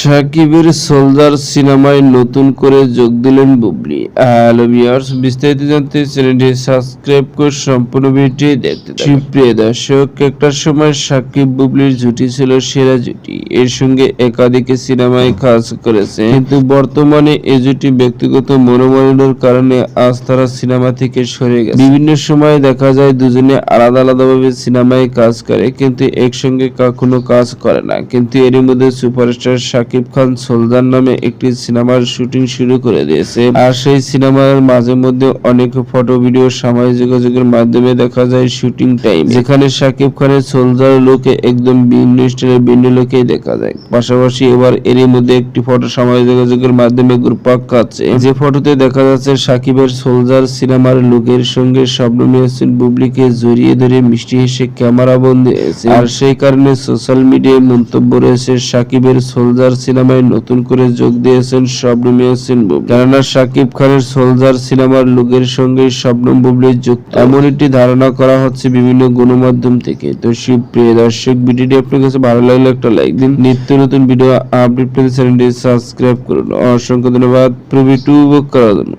সাকিবের সোলজার সিনেমায় নতুন করে যোগ দিলেন বুবলি। হ্যালো ভিউয়ার্স, বিস্তারিত জানতে চ্যানেলটি সাবস্ক্রাইব করে সম্পূর্ণ ভিডিওটি দেখতে থাকুন। প্রিয় দর্শক, একটা সময় সাকিব বুবলির জুটি ছিল সেরা জুটি। এর সঙ্গে একাধিক সিনেমায় কাজ করেছে। কিন্তু বর্তমানে এই জুটি ব্যক্তিগত মনোমালিন্যের কারণে আজ তারা সিনেমা থেকে সরে গেছে। বিভিন্ন সময় দেখা যায় দুজনে আলাদা আলাদাভাবে সিনেমায় কাজ করে, কিন্তু একসঙ্গে কখনো কাজ করে না। কিন্তু এর মধ্যে সুপারস্টার শাকিব খান সোলজার নামে একটি সিনেমার শুটিং শুরু করে দিয়েছে। আর সেই সিনেমার মাঝে মধ্যে অনেক ফটো, ভিডিও, সামাজিক যোগাযোগের মাধ্যমে দেখা যায় শুটিং টাইম। যেখানে শাকিব খানের সোলজার লোকে একদম ভিন্ন স্টাইলের ভিন্ন লোকেই দেখা যায়। পাশাপাশি এবার এরই মধ্যে একটি ফটো সামাজিক যোগাযোগের মাধ্যমে গ্রুপাক কাছে যে ফটোতে দেখা যাচ্ছে সাকিবের সোলজার সিনেমার লোকের সঙ্গে শবনম ইয়াসিন বুবলিকে জড়িয়ে ধরে মিষ্টি হেসে ক্যামেরা বন্দি আর সেই কারণে সোশ্যাল মিডিয়ায় মন্তব্য রয়েছে সাকিবের সোলজার সিনেমায় নতুন করে যোগ দিয়েছেন শবনম ইয়াসিন বুবলি। কেননা সাকিব খানের সোলজার সিনেমার লুকের সঙ্গে শবনম বুবলির যুক্ত। এমন একটি ধারণা করা হচ্ছে বিভিন্ন গণমাধ্যম থেকে। তো শিবপ্রিয় দর্শক, ভিডিওটি আপনার কাছে ভালো লাগলে একটা লাইক দিন। নিত্য নতুন ভিডিও আপডেট পেতে চ্যানেলটি সাবস্ক্রাইব করুন। অসংখ্য ধন্যবাদ। প্রভৃতি উপভোগ করার জন্য।